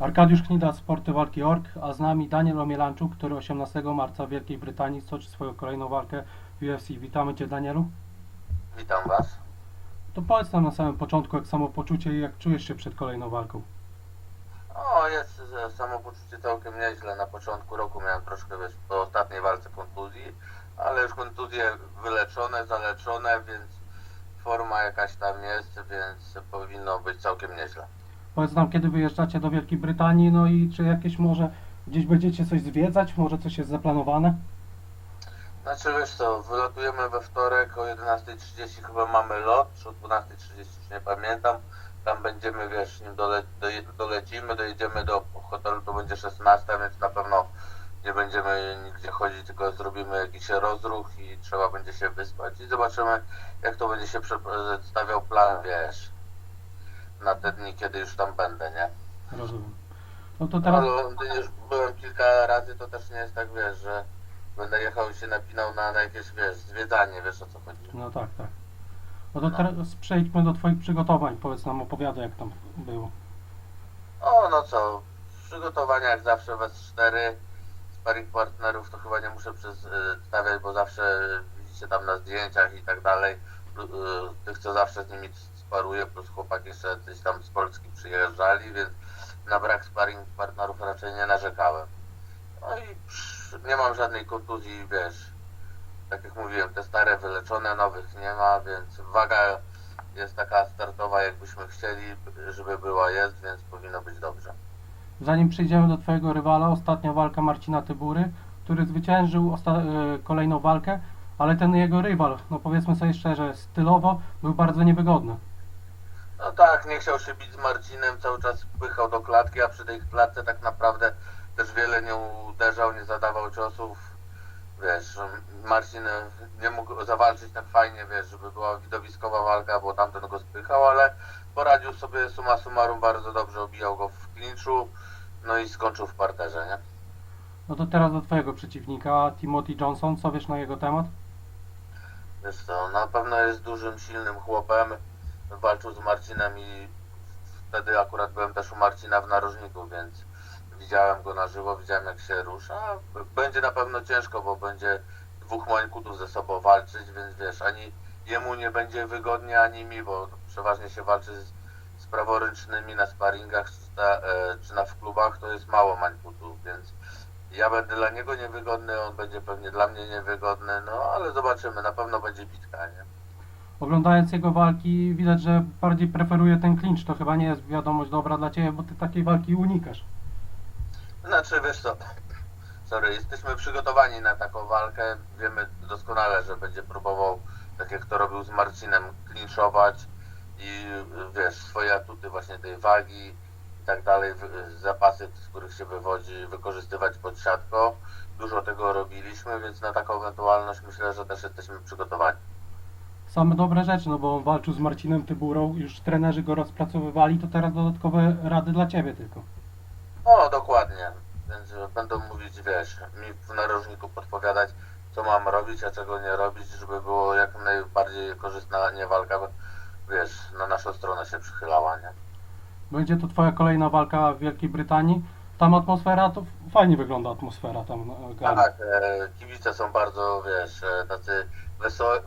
Arkadiusz Knida, Sporty Walki Org, a z nami Daniel Omielanczuk, który 18 marca w Wielkiej Brytanii stoczy swoją kolejną walkę w UFC. Witamy Cię Danielu. Witam Was. To powiedz nam na samym początku jak samopoczucie i jak czujesz się przed kolejną walką. O, jest samopoczucie całkiem nieźle. Na początku roku miałem troszkę, wiesz, po ostatniej walce kontuzji, ale już kontuzje wyleczone, zaleczone, więc forma jakaś tam jest, więc powinno być całkiem nieźle. Powiedz nam kiedy wyjeżdżacie do Wielkiej Brytanii, no i czy jakieś może gdzieś będziecie coś zwiedzać, może coś jest zaplanowane? Znaczy, wiesz co, wylatujemy we wtorek o 11.30 chyba mamy lot, czy o 12.30 już nie pamiętam. Tam będziemy, wiesz, nim dole, dolecimy, dojedziemy do hotelu, to będzie 16, więc na pewno nie będziemy nigdzie chodzić, tylko zrobimy jakiś rozruch i trzeba będzie się wyspać i zobaczymy, jak to będzie się przedstawiał plan, wiesz, na te dni, kiedy już tam będę, nie? Rozumiem. No to teraz, Ale Londynie już byłem kilka razy, to też nie jest tak, wiesz, że będę jechał i się napinał na, na jakieś, wiesz, zwiedzanie, wiesz o co chodzi. no tak, tak. No to teraz przejdźmy do Twoich przygotowań. Powiedz nam, opowiadaj jak tam było. O, no co, przygotowania jak zawsze we 4 sparring partnerów to chyba nie muszę przedstawiać, bo zawsze widzicie tam na zdjęciach i tak dalej, y, tych co zawsze z nimi sparuję, plus chłopaki jeszcze gdzieś tam z Polski przyjeżdżali, więc na brak sparring partnerów raczej nie narzekałem. No i psz, nie mam żadnej kontuzji, wiesz, tak jak mówiłem, te stare wyleczone, nowych nie ma, więc waga jest taka startowa, jakbyśmy chcieli, żeby była, jest, więc powinno być dobrze. Zanim przejdziemy do Twojego rywala, ostatnia walka Marcina Tybury, który zwyciężył e, kolejną walkę, ale ten jego rywal, no powiedzmy sobie szczerze, stylowo był bardzo niewygodny. No tak, nie chciał się bić z Marcinem, cały czas pychał do klatki, a przy tej klatce tak naprawdę też wiele nie uderzał, nie zadawał ciosów. Wiesz, Marcin nie mógł zawalczyć tak fajnie, wiesz, żeby była widowiskowa walka, bo tamten go spychał, ale poradził sobie summa summarum bardzo dobrze, obijał go w klinczu, no i skończył w parterze, nie? No to teraz do Twojego przeciwnika, Timothy Johnson, co wiesz na jego temat? Wiesz co, na pewno jest dużym, silnym chłopem. Walczył z Marcinem i wtedy akurat byłem też u Marcina w narożniku, więc widziałem go na żywo, widziałem jak się rusza. Będzie na pewno ciężko, bo będzie dwóch mańkutów ze sobą walczyć, więc wiesz, ani jemu nie będzie wygodnie, ani mi, bo przeważnie się walczy z, z na sparingach czy, na, e, czy na w klubach, to jest mało mańkutów, więc ja będę dla niego niewygodny, on będzie pewnie dla mnie niewygodny, no ale zobaczymy, na pewno będzie bitka, nie? Oglądając jego walki widać, że bardziej preferuje ten clinch, to chyba nie jest wiadomość dobra dla Ciebie, bo Ty takiej walki unikasz. Znaczy, wiesz co, sorry, jesteśmy przygotowani na taką walkę, wiemy doskonale, że będzie próbował, tak jak to robił z Marcinem, klinczować i wiesz, swoje atuty właśnie tej wagi i tak dalej, zapasy, z których się wywodzi, wykorzystywać pod siatką. Dużo tego robiliśmy, więc na taką ewentualność myślę, że też jesteśmy przygotowani. Same dobre rzeczy, no bo on walczył z Marcinem Tyburą, już trenerzy go rozpracowywali, to teraz dodatkowe rady dla Ciebie tylko. O, dokładnie. Więc będą mówić, wiesz, mi w narożniku podpowiadać, co mam robić, a czego nie robić, żeby było jak najbardziej korzystna nie walka, wiesz, na naszą stronę się przychylała, nie? Będzie to Twoja kolejna walka w Wielkiej Brytanii. Tam atmosfera, to fajnie wygląda atmosfera tam na gali. Tak, e, kibice są bardzo, wiesz, e, tacy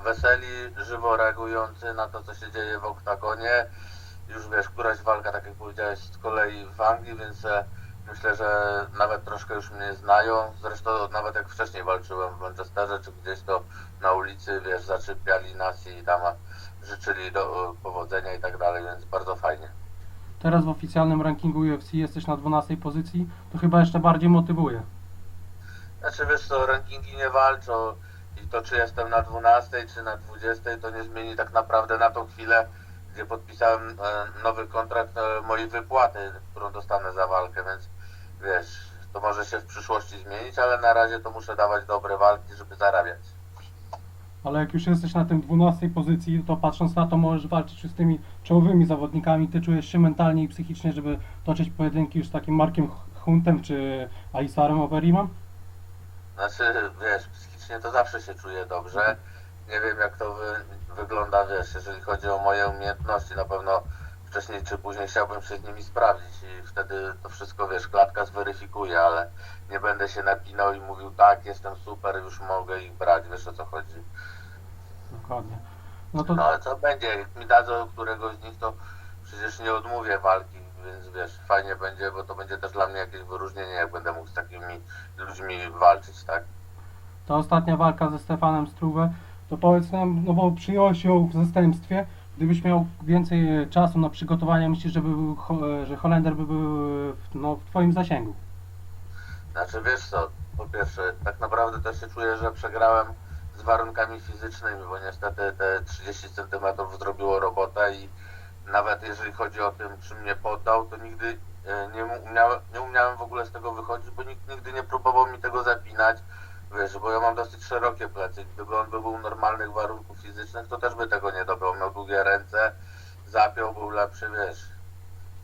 weseli, żywo reagujący na to, co się dzieje w oktagonie. Już wiesz, któraś walka, tak jak powiedziałeś, z kolei w Anglii, więc e, myślę, że nawet troszkę już mnie znają. Zresztą nawet jak wcześniej walczyłem w Manchesterze czy gdzieś to na ulicy, wiesz, zaczepiali nas i tam życzyli do, powodzenia i tak dalej, więc bardzo fajnie. Teraz w oficjalnym rankingu UFC jesteś na 12 pozycji, to chyba jeszcze bardziej motywuje. Znaczy wiesz co, rankingi nie walczą i to czy jestem na 12 czy na 20 to nie zmieni tak naprawdę na tą chwilę, gdzie podpisałem e, nowy kontrakt e, mojej wypłaty, którą dostanę za walkę, więc wiesz, to może się w przyszłości zmienić, ale na razie to muszę dawać dobre walki, żeby zarabiać. Ale jak już jesteś na tym 12 pozycji, to patrząc na to możesz walczyć już z tymi czołowymi zawodnikami. Ty czujesz się mentalnie i psychicznie, żeby toczyć pojedynki już z takim Markiem Huntem czy Aisarem Overeemem? Znaczy, wiesz, psychicznie to zawsze się czuję dobrze. Nie wiem jak to wy, wygląda, wiesz, jeżeli chodzi o moje umiejętności, na pewno wcześniej czy później chciałbym się z nimi sprawdzić i wtedy to wszystko, wiesz, klatka zweryfikuje, ale nie będę się napinał i mówił tak, jestem super, już mogę ich brać, wiesz o co chodzi. Dokładnie. No to No ale co będzie, jak mi dadzą któregoś z nich, to przecież nie odmówię walki, więc wiesz, fajnie będzie, bo to będzie też dla mnie jakieś wyróżnienie, jak będę mógł z takimi ludźmi walczyć, tak? ta ostatnia walka ze Stefanem Struwe, to powiedz nam, no bo przyjąłeś ją w zastępstwie, gdybyś miał więcej e, czasu na przygotowanie, myślisz, że, by był, e, że Holender by był e, w, no, w twoim zasięgu? Znaczy wiesz co, po pierwsze, tak naprawdę też się czuję, że przegrałem z warunkami fizycznymi, bo niestety te 30 cm zrobiło robotę i nawet jeżeli chodzi o tym, czy mnie poddał, to nigdy nie umiałem, nie umiałem w ogóle z tego wychodzić, bo nikt nigdy nie próbował mi tego zapinać, wiesz, bo ja mam dosyć szerokie plecy, gdyby on by był normalnych warunków fizycznych, to też by tego nie dobył, miał długie ręce, zapiął, był lepszy, wiesz,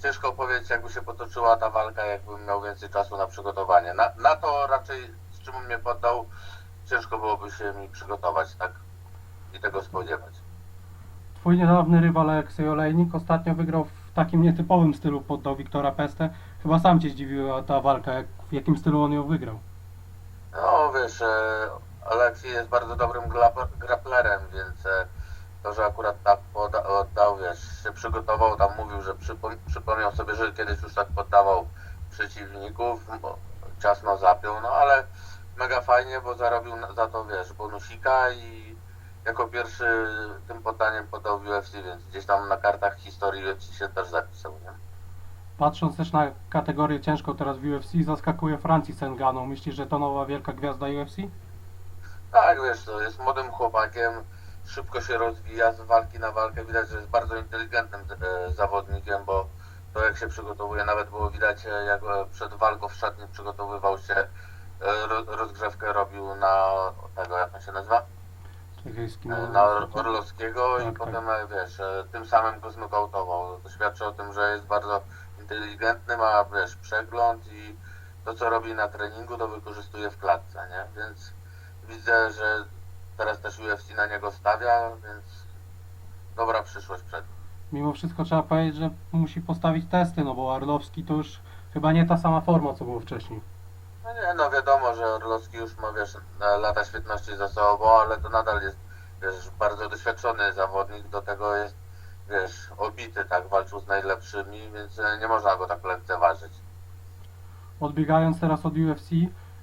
ciężko powiedzieć, jakby się potoczyła ta walka, jakbym miał więcej czasu na przygotowanie. Na, na to raczej, z czym mnie poddał, ciężko byłoby się mi przygotować, tak? I tego spodziewać. Twój niedawny rywal Aleksiej Olejnik ostatnio wygrał w takim nietypowym stylu, poddał Wiktora Pestę. Chyba sam cię zdziwiła ta walka, jak, w jakim stylu on ją wygrał. Wiesz, Aleksiej jest bardzo dobrym graplerem, więc e, to, że akurat tak oddał, wiesz, się przygotował, tam mówił, że przypo- przypomniał sobie, że kiedyś już tak poddawał przeciwników, ciasno zapiął, no ale mega fajnie, bo zarobił za to, wiesz, bonusika i jako pierwszy tym poddaniem podał w UFC, więc gdzieś tam na kartach historii UFC się też zapisał, nie? Patrząc też na kategorię ciężką teraz w UFC, zaskakuje Francis Ngannou. Myślisz, że to nowa wielka gwiazda UFC? Tak, wiesz, to jest młodym chłopakiem, szybko się rozwija z walki na walkę. Widać, że jest bardzo inteligentnym e, zawodnikiem, bo to jak się przygotowuje, nawet było widać, e, jak e, przed walką w szatni przygotowywał się, ro, rozgrzewkę robił na tego, jak on się nazywa? Na Or- Orlowskiego i Tak, potem, e, wiesz, tym samym go znokautował. To świadczy o tym, że jest bardzo inteligentny, ma, wiesz, przegląd i to, co robi na treningu, to wykorzystuje w klatce, nie? Więc widzę, że teraz też UFC na niego stawia, więc dobra przyszłość przed nim. Mimo wszystko trzeba powiedzieć, że musi postawić testy, no bo Arlowski to już chyba nie ta sama forma, co było wcześniej. No nie, no wiadomo, że Orlowski już ma, wiesz, lata świetności za sobą, ale to nadal jest, wiesz, bardzo doświadczony zawodnik, do tego jest, wiesz, obity, tak, walczył z najlepszymi, więc e, nie można go tak lekceważyć. Odbiegając teraz od UFC,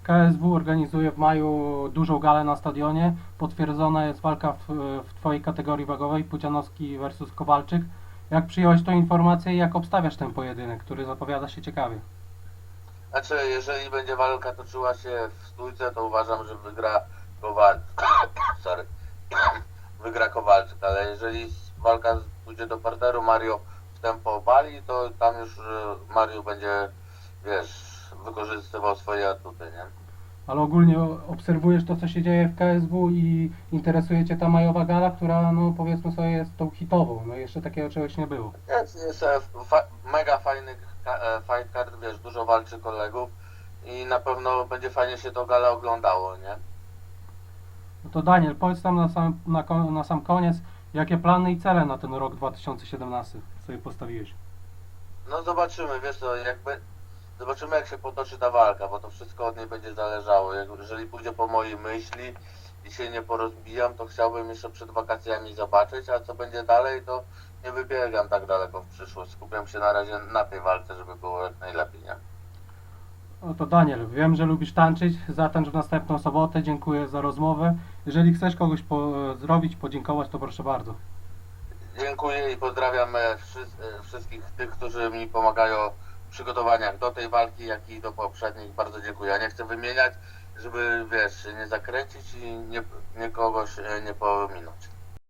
KSW organizuje w maju dużą galę na stadionie. Potwierdzona jest walka w, w Twojej kategorii wagowej, Pucianowski versus Kowalczyk. Jak przyjąłeś tą informację i jak obstawiasz ten pojedynek, który zapowiada się ciekawie? Znaczy, jeżeli będzie walka toczyła się w stójce, to uważam, że wygra Kowalczyk. Sorry. wygra Kowalczyk, ale jeżeli walka pójdzie do parteru, Mario w tempo obali, to tam już e, Mario będzie, wiesz, wykorzystywał swoje atuty, nie? Ale ogólnie obserwujesz to, co się dzieje w KSW i interesuje Cię ta majowa gala, która, no powiedzmy sobie, jest tą hitową. No jeszcze takiego czegoś nie było. Jest, jest fa- mega fajny e, fight card, wiesz, dużo walczy kolegów i na pewno będzie fajnie się to gala oglądało, nie? No to Daniel, powiedz nam na sam, na, na sam koniec, jakie plany i cele na ten rok 2017 sobie postawiłeś? No zobaczymy, wiesz co, jakby zobaczymy jak się potoczy ta walka, bo to wszystko od niej będzie zależało. Jak- Jeżeli pójdzie po mojej myśli i się nie porozbijam, to chciałbym jeszcze przed wakacjami zobaczyć, a co będzie dalej, to nie wybiegam tak daleko w przyszłość. Skupiam się na razie na tej walce, żeby było jak najlepiej, nie? No to Daniel, wiem, że lubisz tańczyć, zatańcz w następną sobotę, dziękuję za rozmowę. Jeżeli chcesz kogoś po, zrobić, podziękować, to proszę bardzo. Dziękuję i pozdrawiam e, e, wszystkich tych, którzy mi pomagają w przygotowaniach do tej walki, jak i do poprzednich. Bardzo dziękuję. Ja nie chcę wymieniać, żeby wiesz, nie zakręcić i nie, nie kogoś e, nie pominąć.